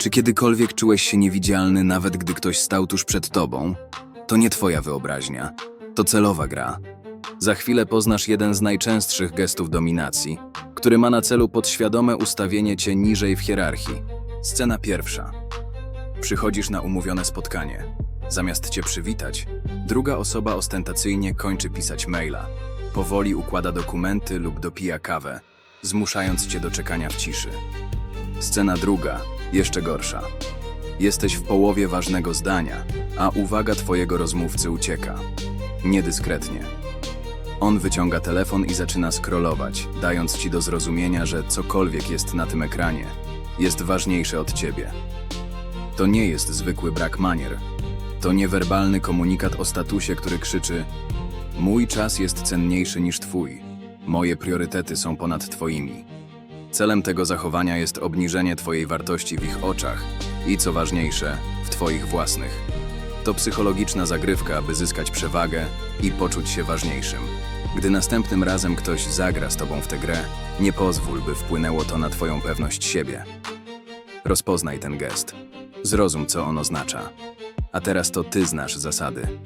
Czy kiedykolwiek czułeś się niewidzialny, nawet gdy ktoś stał tuż przed tobą? To nie twoja wyobraźnia. To celowa gra. Za chwilę poznasz jeden z najczęstszych gestów dominacji, który ma na celu podświadome ustawienie cię niżej w hierarchii. Scena pierwsza. Przychodzisz na umówione spotkanie. Zamiast cię przywitać, druga osoba ostentacyjnie kończy pisać maila. Powoli układa dokumenty lub dopija kawę, zmuszając cię do czekania w ciszy. Scena druga, jeszcze gorsza. Jesteś w połowie ważnego zdania, a uwaga twojego rozmówcy ucieka. Niedyskretnie. On wyciąga telefon i zaczyna scrollować, dając ci do zrozumienia, że cokolwiek jest na tym ekranie, jest ważniejsze od ciebie. To nie jest zwykły brak manier. To niewerbalny komunikat o statusie, który krzyczy: Mój czas jest cenniejszy niż twój. Moje priorytety są ponad twoimi. Celem tego zachowania jest obniżenie twojej wartości w ich oczach i, co ważniejsze, w twoich własnych. To psychologiczna zagrywka, aby zyskać przewagę i poczuć się ważniejszym. Gdy następnym razem ktoś zagra z tobą w tę grę, nie pozwól, by wpłynęło to na twoją pewność siebie. Rozpoznaj ten gest. Zrozum, co on oznacza. A teraz to ty znasz zasady.